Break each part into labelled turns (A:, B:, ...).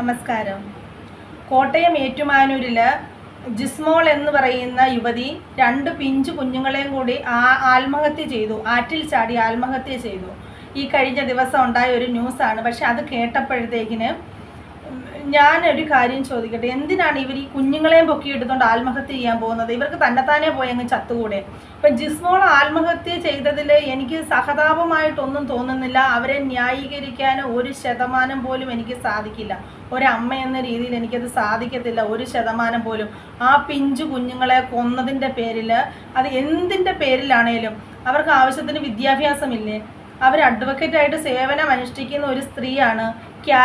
A: നമസ്കാരം. കോട്ടയം ഏറ്റുമാനൂരിൽ ജിസ്മോൾ എന്ന് പറയുന്ന യുവതി രണ്ട് പിഞ്ചു കുഞ്ഞുങ്ങളെയും കൂടി ആ ആത്മഹത്യ ചെയ്തു. ആറ്റിൽ ചാടി ആത്മഹത്യ ചെയ്തു. ഈ കഴിഞ്ഞ ദിവസം ഉണ്ടായ ഒരു ന്യൂസാണ്. പക്ഷെ അത് കേട്ടപ്പോഴത്തേക്കിന് ഞാൻ ഒരു കാര്യം ചോദിക്കട്ടെ? എന്തിനാണ് ഇവർ ഈ കുഞ്ഞുങ്ങളെയും പൊക്കിയെടുത്തോണ്ട് ആത്മഹത്യ ചെയ്യാൻ പോകുന്നത്? ഇവർക്ക് തന്നെത്താനെ പോയി അങ്ങ് ചത്തുകൂടെ? ഇപ്പം ജിസ്മോൾ ആത്മഹത്യ ചെയ്തതിൽ എനിക്ക് സഹതാപമായിട്ടൊന്നും തോന്നുന്നില്ല. അവരെ ന്യായീകരിക്കാൻ ഒരു ശതമാനം പോലും എനിക്ക് സാധിക്കില്ല. ഒരമ്മ എന്ന രീതിയിൽ എനിക്കത് സാധിക്കത്തില്ല. ഒരു ശതമാനം പോലും. ആ പിഞ്ചു കുഞ്ഞുങ്ങളെ കൊന്നതിന്റെ പേരിൽ അത് എന്തിന്റെ പേരിലാണേലും അവർക്ക് ആവശ്യത്തിന് വിദ്യാഭ്യാസമില്ലേ? അവർ അഡ്വക്കേറ്റായിട്ട് സേവനം അനുഷ്ഠിക്കുന്ന ഒരു സ്ത്രീയാണ്. ക്യാ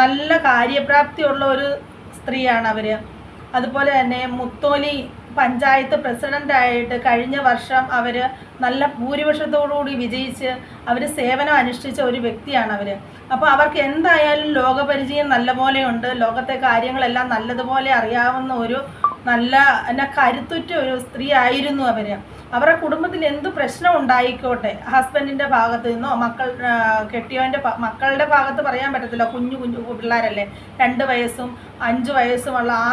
A: നല്ല കാര്യപ്രാപ്തിയുള്ള ഒരു സ്ത്രീയാണ് അവർ അതുപോലെ തന്നെ മുത്തോലി പഞ്ചായത്ത് പ്രസിഡന്റായിട്ട് കഴിഞ്ഞ വർഷം അവർ നല്ല ഭൂരിപക്ഷത്തോടുകൂടി വിജയിച്ച് അവർ സേവനം അനുഷ്ഠിച്ച ഒരു വ്യക്തിയാണ് അവർ അപ്പോൾ അവർക്ക് എന്തായാലും ലോകപരിചയം നല്ലപോലെയുണ്ട്. ലോകത്തെ കാര്യങ്ങളെല്ലാം നല്ലതുപോലെ അറിയാവുന്ന ഒരു നല്ല എന്നാ കരുത്തുറ്റ ഒരു സ്ത്രീ ആയിരുന്നു അവർ അവരുടെ കുടുംബത്തിൽ എന്ത് പ്രശ്നം ഉണ്ടായിക്കോട്ടെ? ഹസ്ബൻഡിന്റെ ഭാഗത്ത് നിന്നോ മക്കൾ കെട്ടിയവന്റെ മക്കളുടെ ഭാഗത്ത് പറയാൻ പറ്റത്തില്ല. കുഞ്ഞു കുഞ്ഞു പിള്ളേരല്ലേ? രണ്ട് വയസ്സും അഞ്ച് വയസ്സുമുള്ള ആ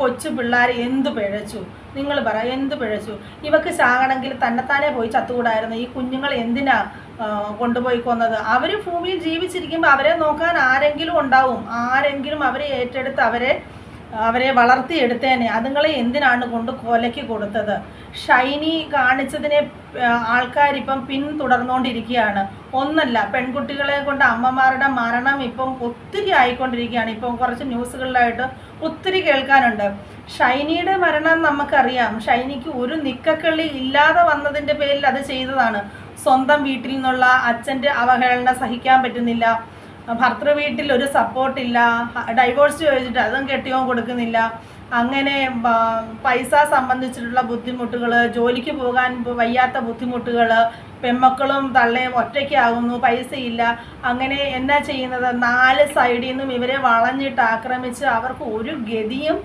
A: കൊച്ചു പിള്ളേർ എന്ത് പിഴച്ചു? നിങ്ങൾ പറ എന്ത് പിഴച്ചു? ഇവക്ക് ചാകണമെങ്കിൽ തന്നെത്താനെ പോയി ചത്തുകൂടായിരുന്നു. ഈ കുഞ്ഞുങ്ങൾ എന്തിനാ കൊണ്ടുപോയി കൊന്നത്? അവർ ഭൂമിയിൽ ജീവിച്ചിരിക്കുമ്പോൾ അവരെ നോക്കാൻ ആരെങ്കിലും ഉണ്ടാവും. ആരെങ്കിലും അവരെ ഏറ്റെടുത്ത് അവരെ അവരെ വളർത്തിയെടുത്തേനെ. അതുങ്ങളെ എന്തിനാണ് കൊണ്ട് കൊലയ്ക്ക് കൊടുത്തത്? ഷൈനി കാണിച്ചതിനെ ആൾക്കാരിപ്പം പിന്തുടർന്നുകൊണ്ടിരിക്കുകയാണ് ഒന്നല്ല പെൺകുട്ടികളെ കൊണ്ട് അമ്മമാരുടെ മരണം ഇപ്പം ഒത്തിരി ആയിക്കൊണ്ടിരിക്കുകയാണ്. ഇപ്പം കുറച്ച് ന്യൂസുകളിലായിട്ട് ഒത്തിരി കേൾക്കാനുണ്ട്. ഷൈനിയുടെ മരണം നമുക്കറിയാം. ഷൈനിക്ക് ഒരു നിക്കക്കള്ളി ഇല്ലാതെ വന്നതിന്റെ പേരിൽ അത് ചെയ്തതാണ്. സ്വന്തം വീട്ടിൽ നിന്നുള്ള അച്ഛന്റെ അവഹേളന സഹിക്കാൻ പറ്റുന്നില്ല. ഭർത്തൃ വീട്ടിൽ ഒരു സപ്പോർട്ടില്ല ഡൈവോഴ്സ് ചോദിച്ചിട്ട് അതും കെട്ടിയോ കൊടുക്കുന്നില്ല. അങ്ങനെ പൈസ സംബന്ധിച്ചിട്ടുള്ള ബുദ്ധിമുട്ടുകൾ ജോലിക്ക് പോകാൻ വയ്യാത്ത ബുദ്ധിമുട്ടുകൾ പെമ്മക്കളും തള്ളയും ഒറ്റയ്ക്കാകുന്നു പൈസയില്ല. അങ്ങനെ എന്നാ ചെയ്യുന്നത്? നാല് സൈഡിൽ നിന്നും ഇവരെ വളഞ്ഞിട്ട് ആക്രമിച്ച് അവർക്ക് ഒരു ഗതിയും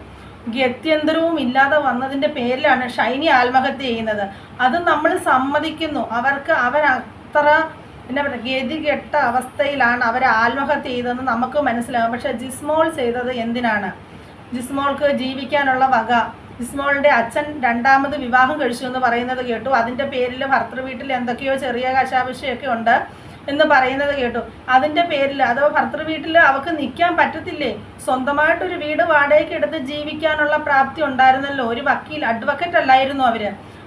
A: ഗത്യന്തരവും ഇല്ലാതെ വന്നതിന്റെ പേരിലാണ് ഷൈനി ആത്മഹത്യ ചെയ്യുന്നത്. അത് നമ്മൾ സമ്മതിക്കുന്നു. അവർക്ക് അവരത്ര എന്നാ പറയുക ഗതികെട്ട അവസ്ഥയിലാണ് അവർ ആത്മഹത്യ ചെയ്തതെന്ന് നമുക്ക് മനസ്സിലാകും. പക്ഷെ ജിസ്മോൾ ചെയ്തത് എന്തിനാണ്? ജിസ്മോൾക്ക് ജീവിക്കാനുള്ള വക. ജിസ്മോളിന്റെ അച്ഛൻ രണ്ടാമത് വിവാഹം കഴിച്ചു എന്ന് പറയുന്നത് കേട്ടു. അതിന്റെ പേരിൽ ഭർത്തൃ വീട്ടിൽ എന്തൊക്കെയോ ചെറിയ കശാപശയൊക്കെ ഉണ്ട്. എന്ന് പറയുന്നത് കേട്ടു. അതിന്റെ പേരിൽ അതോ ഭർത്തൃ വീട്ടിൽ അവക്ക് നിൽക്കാൻ പറ്റത്തില്ലേ? സ്വന്തമായിട്ടൊരു വീട് വാടകയ്ക്ക് എടുത്ത് ജീവിക്കാനുള്ള പ്രാപ്തി ഉണ്ടായിരുന്നല്ലോ. ഒരു വക്കീൽ അഡ്വക്കറ്റ് അല്ലായിരുന്നു അവർ.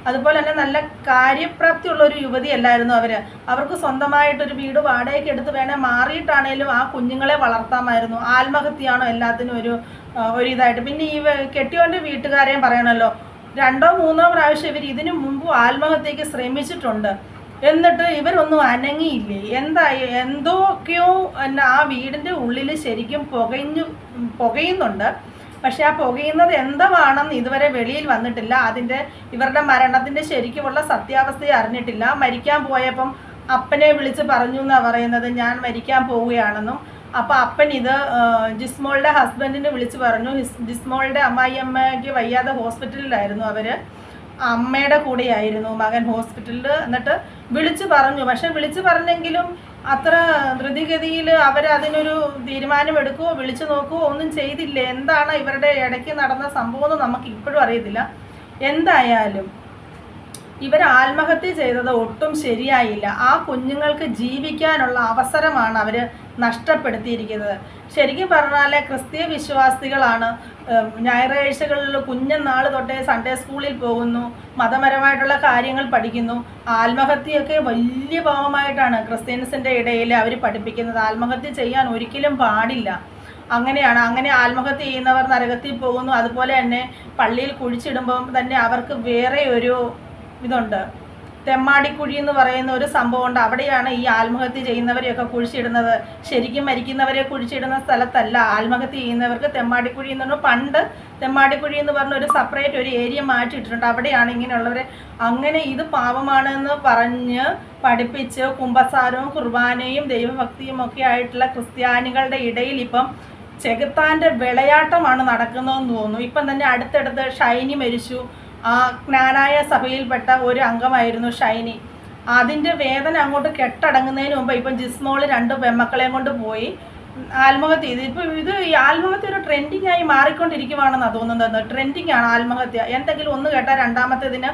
A: അതുപോലെ തന്നെ നല്ല കാര്യപ്രാപ്തിയുള്ള ഒരു യുവതി അല്ലായിരുന്നു അവർ. അവർക്ക് സ്വന്തമായിട്ടൊരു വീട് വാടകയ്ക്ക് എടുത്ത് വേണേൽ മാറിയിട്ടാണേലും ആ കുഞ്ഞുങ്ങളെ വളർത്താമായിരുന്നു. ആത്മഹത്യയാണോ എല്ലാത്തിനും ഒരു ഒരു ഇതായിട്ട് പിന്നെ ഈ കെട്ടിയോന്റെ വീട്ടുകാരെയും പറയണല്ലോ. രണ്ടോ മൂന്നോ പ്രാവശ്യം ഇവർ ഇതിനു മുമ്പ് ആത്മഹത്യക്ക് ശ്രമിച്ചിട്ടുണ്ട്. എന്നിട്ട് ഇവരൊന്നും അനങ്ങിയില്ലേ? എന്താ എന്തൊക്കെയോ എന്നാ ആ വീടിന്റെ ഉള്ളിൽ ശരിക്കും പുകഞ്ഞു പുകയുന്നുണ്ട്. പക്ഷെ ആ പുകയുന്നത് എന്താണെന്ന് ഇതുവരെ വെളിയിൽ വന്നിട്ടില്ല. അതിന്റെ ഇവരുടെ മരണത്തിന്റെ ശരിക്കുമുള്ള സത്യാവസ്ഥയെ അറിഞ്ഞിട്ടില്ല. മരിക്കാൻ പോയപ്പം അപ്പനെ വിളിച്ച് പറഞ്ഞു എന്നാണ് പറയുന്നത്. ഞാൻ മരിക്കാൻ പോവുകയാണെന്നും. അപ്പോൾ അപ്പൻ ഇത് ജിസ്മോളുടെ ഹസ്ബൻഡിനെ വിളിച്ച് പറഞ്ഞു. ജിസ്മോളുടെ അമ്മായി അമ്മയ്ക്ക് വയ്യാതെ ഹോസ്പിറ്റലിലായിരുന്നു അവർ അമ്മയുടെ കൂടെയായിരുന്നു മകൻ ഹോസ്പിറ്റലിൽ എന്നിട്ട് വിളിച്ചു പറഞ്ഞു. പക്ഷെ വിളിച്ചു പറഞ്ഞെങ്കിലും അത്ര ധൃതിഗതിയിൽ അവർ അതിനൊരു തീരുമാനം എടുക്കുകയോ വിളിച്ചു നോക്കുവോ ഒന്നും ചെയ്തില്ല? എന്താണ് ഇവരുടെ ഇടയ്ക്ക് നടന്ന സംഭവം എന്ന് നമുക്ക് ഇപ്പോഴും അറിയത്തില്ല. എന്തായാലും ഇവർ ആത്മഹത്യ ചെയ്തത് ഒട്ടും ശരിയായില്ല. ആ കുഞ്ഞുങ്ങൾക്ക് ജീവിക്കാനുള്ള അവസരമാണ് അവർ നഷ്ടപ്പെടുത്തിയിരിക്കുന്നത്. ശരിക്കും പറഞ്ഞാൽ ക്രിസ്തീയ വിശ്വാസികളാണ് ഞായറാഴ്ചകളിൽ കുഞ്ഞുനാൾ തൊട്ടേ സൺഡേ സ്കൂളിൽ പോകുന്നു മതപരമായിട്ടുള്ള കാര്യങ്ങൾ പഠിക്കുന്നു. ആത്മഹത്യയൊക്കെ വലിയ ഭാവമായിട്ടാണ് ക്രിസ്ത്യൻസിന്റെ ഇടയിൽ അവർ പഠിപ്പിക്കുന്നത്. ആത്മഹത്യ ചെയ്യാൻ ഒരിക്കലും പാടില്ല. അങ്ങനെയാണ്. അങ്ങനെ ആത്മഹത്യ ചെയ്യുന്നവർ നരകത്തിൽ പോകുന്നു. അതുപോലെ തന്നെ പള്ളിയിൽ കുഴിച്ചിടുമ്പം തന്നെ അവർക്ക് വേറെ ഒരു ഇതുണ്ട്. തെമ്മാടിക്കുഴി എന്ന് പറയുന്ന ഒരു സംഭവമുണ്ട് അവിടെയാണ് ഈ ആത്മഹത്യ ചെയ്യുന്നവരെയൊക്കെ കുഴിച്ചിടുന്നത്. ശരിക്കും മരിക്കുന്നവരെ കുഴിച്ചിടുന്ന സ്ഥലത്തല്ല. ആത്മഹത്യ ചെയ്യുന്നവർക്ക് തെമ്മാടിക്കുഴി എന്ന് പറഞ്ഞാൽ പണ്ട് തെമ്മാടിക്കുഴി എന്ന് പറഞ്ഞ ഒരു സെപ്പറേറ്റ് ഒരു ഏരിയ മാറ്റിയിട്ടുണ്ട് അവിടെയാണ് ഇങ്ങനെയുള്ളവരെ അങ്ങനെ ഇത് പാപമാണെന്ന് പറഞ്ഞ് പഠിപ്പിച്ച് കുംഭസാരവും കുർബാനയും ദൈവഭക്തിയും ഒക്കെ ആയിട്ടുള്ള ക്രിസ്ത്യാനികളുടെ ഇടയിൽ ഇപ്പം ചെകുത്താന്റെ വിളയാട്ടമാണ് നടക്കുന്നതെന്ന് തോന്നുന്നു. ഇപ്പം തന്നെ അടുത്തടുത്ത് ഷൈനി മരിച്ചു. ആ ജ്ഞാനായ സഭയിൽപ്പെട്ട ഒരു അംഗമായിരുന്നു ഷൈനി. അതിന്റെ വേദന അങ്ങോട്ട് കെട്ടടങ്ങുന്നതിന് മുമ്പ് ഇപ്പം ജിസ്മോൾ രണ്ട് പെമ്മക്കളെയും കൊണ്ട് പോയി ആത്മഹത്യ ചെയ്ത്. ഇപ്പം ഇത് ഈ ആത്മഹത്യ ഒരു ട്രെൻഡിങ് ആയി മാറിക്കൊണ്ടിരിക്കുവാണെന്നാണ് തോന്നുന്നത്. ട്രെൻഡിങ് ആണ് ആത്മഹത്യ. എന്തെങ്കിലും ഒന്ന് കേട്ടാൽ രണ്ടാമത്തേതിന്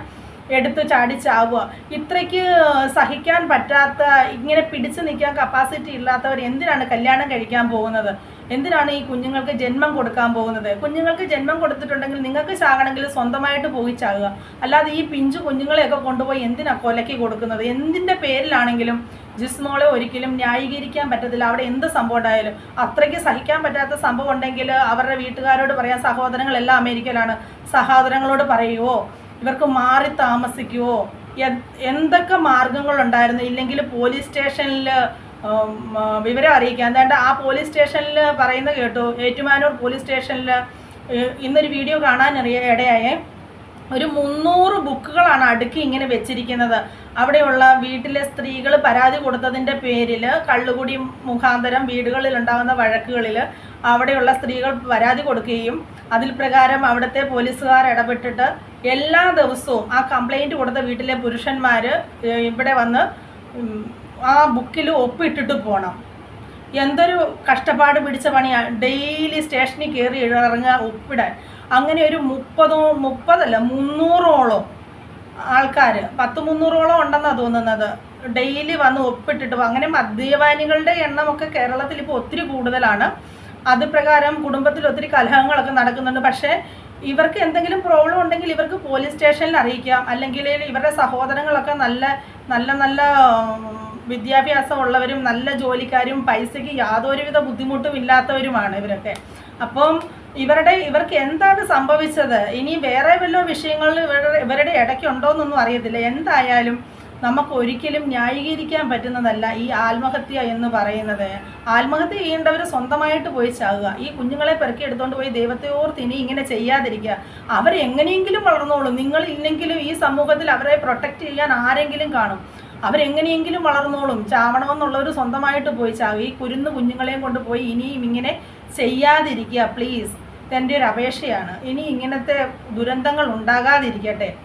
A: എടുത്ത് ചാടിച്ചാവുക. ഇത്രയ്ക്ക് സഹിക്കാൻ പറ്റാത്ത ഇങ്ങനെ പിടിച്ചു നിൽക്കാൻ കപ്പാസിറ്റി ഇല്ലാത്തവർ എന്തിനാണ് കല്യാണം കഴിക്കാൻ പോകുന്നത്? എന്തിനാണ് ഈ കുഞ്ഞുങ്ങൾക്ക് ജന്മം കൊടുക്കാൻ പോകുന്നത്? കുഞ്ഞുങ്ങൾക്ക് ജന്മം കൊടുത്തിട്ടുണ്ടെങ്കിൽ നിങ്ങൾക്ക് ചാകണമെങ്കിൽ സ്വന്തമായിട്ട് പോയി ചാകുക അല്ലാതെ ഈ പിഞ്ചു കുഞ്ഞുങ്ങളെയൊക്കെ കൊണ്ടുപോയി എന്തിനാ കൊലക്കി കൊടുക്കുന്നത്? എന്തിന്റെ പേരിലാണെങ്കിലും ജിസ്മോളെ ഒരിക്കലും ന്യായീകരിക്കാൻ പറ്റത്തില്ല. അവിടെ എന്ത് സംഭവം ഉണ്ടായാലും. അത്രയ്ക്ക് സഹിക്കാൻ പറ്റാത്ത സംഭവം ഉണ്ടെങ്കിൽ അവരുടെ വീട്ടുകാരോട് പറയാം സഹോദരങ്ങളെല്ലാം അമേരിക്കയിലാണ്. സഹോദരങ്ങളോട് പറയുവോ? ഇവർക്ക് മാറി താമസിക്കുവോ? എന്തൊക്കെ മാർഗങ്ങളുണ്ടായിരുന്നു? ഇല്ലെങ്കിൽ പോലീസ് സ്റ്റേഷനിൽ വിവരം അറിയിക്കാം. എന്താണ്ട് ആ പോലീസ് സ്റ്റേഷനിൽ പറയുന്നത് കേട്ടു. ഏറ്റുമാനൂർ പോലീസ് സ്റ്റേഷനിൽ ഇന്നൊരു വീഡിയോ കാണാൻ അറിയ ഇടയായേ. ഒരു മുന്നൂറ് ബുക്കുകളാണ് അടുക്കി ഇങ്ങനെ വെച്ചിരിക്കുന്നത്. അവിടെയുള്ള വീട്ടിലെ സ്ത്രീകൾ പരാതി കൊടുത്തതിന്റെ പേരിൽ കള്ളുകുടി മുഖാന്തരം വീടുകളിൽ ഉണ്ടാകുന്ന വഴക്കുകളിൽ അവിടെയുള്ള സ്ത്രീകൾ പരാതി കൊടുക്കുകയും അതിൽ പ്രകാരം അവിടുത്തെ പോലീസുകാർ ഇടപെട്ടിട്ട് എല്ലാ ദിവസവും ആ കംപ്ലൈന്റ് കൊടുത്ത വീട്ടിലെ പുരുഷന്മാർ ഇവിടെ വന്ന് ആ ബുക്കിൽ ഒപ്പിട്ടിട്ട് പോകണം എന്തൊരു കഷ്ടപ്പാട് പിടിച്ച പണിയാണ് ഡെയിലി സ്റ്റേഷനിൽ കയറി ഇറങ്ങുക ഒപ്പിടാൻ. അങ്ങനെ ഒരു മുപ്പതോ മുപ്പതല്ല മുന്നൂറോളം ആൾക്കാർ പത്ത് മുന്നൂറോളം ഉണ്ടെന്നാണ് തോന്നുന്നത്. ഡെയിലി വന്ന് ഒപ്പിട്ടിട്ട്. അങ്ങനെ മദ്യപാനികളുടെ എണ്ണമൊക്കെ കേരളത്തിൽ ഇപ്പോൾ ഒത്തിരി കൂടുതലാണ്. അത് പ്രകാരം കുടുംബത്തിൽ ഒത്തിരി കലഹങ്ങളൊക്കെ നടക്കുന്നുണ്ട്. പക്ഷേ ഇവർക്ക് എന്തെങ്കിലും പ്രോബ്ലം ഉണ്ടെങ്കിൽ ഇവർക്ക് പോലീസ് സ്റ്റേഷനിൽ അറിയിക്കാം. അല്ലെങ്കിൽ ഇവരുടെ സഹോദരങ്ങളൊക്കെ നല്ല നല്ല നല്ല ഉം, വിദ്യാഭ്യാസമുള്ളവരും നല്ല ജോലിക്കാരും പൈസയ്ക്ക് യാതൊരുവിധ ബുദ്ധിമുട്ടും ഇല്ലാത്തവരുമാണ് ഇവരൊക്കെ. അപ്പം ഇവരുടെ ഇവർക്ക് എന്താണ് സംഭവിച്ചത്? ഇനി വേറെ വല്ല വിഷയങ്ങളിൽ ഇവരുടെ ഇവരുടെ ഇടയ്ക്കുണ്ടോയെന്നൊന്നും അറിയത്തില്ല. എന്തായാലും നമുക്ക് ഒരിക്കലും ന്യായീകരിക്കാൻ പറ്റുന്നതല്ല ഈ ആത്മഹത്യ എന്ന് പറയുന്നത്. ആത്മഹത്യ ചെയ്യേണ്ടവർ സ്വന്തമായിട്ട് പോയി ചാകുക ഈ കുഞ്ഞുങ്ങളെ പെറുക്കി എടുത്തുകൊണ്ട് പോയി ദൈവത്തെ ഓർത്ത് ഇനി ഇങ്ങനെ ചെയ്യാതിരിക്കുക. അവരെങ്ങനെയെങ്കിലും വളർന്നോളും. നിങ്ങളില്ലെങ്കിലും ഈ സമൂഹത്തിൽ അവരെ പ്രൊട്ടക്റ്റ് ചെയ്യാൻ ആരെങ്കിലും കാണും. അവരെങ്ങനെയെങ്കിലും വളർന്നോളും. ചാവണമെന്നുള്ളവർ സ്വന്തമായിട്ട് പോയി ചാവും. ഈ കുരുന്ന് കുഞ്ഞുങ്ങളെയും കൊണ്ട് പോയി ഇനിയും ഇങ്ങനെ ചെയ്യാതിരിക്കുക പ്ലീസ് എന്റെ ഒരു അപേക്ഷയാണ്. ഇനി ഇങ്ങനത്തെ ദുരന്തങ്ങൾ ഉണ്ടാകാതിരിക്കട്ടെ.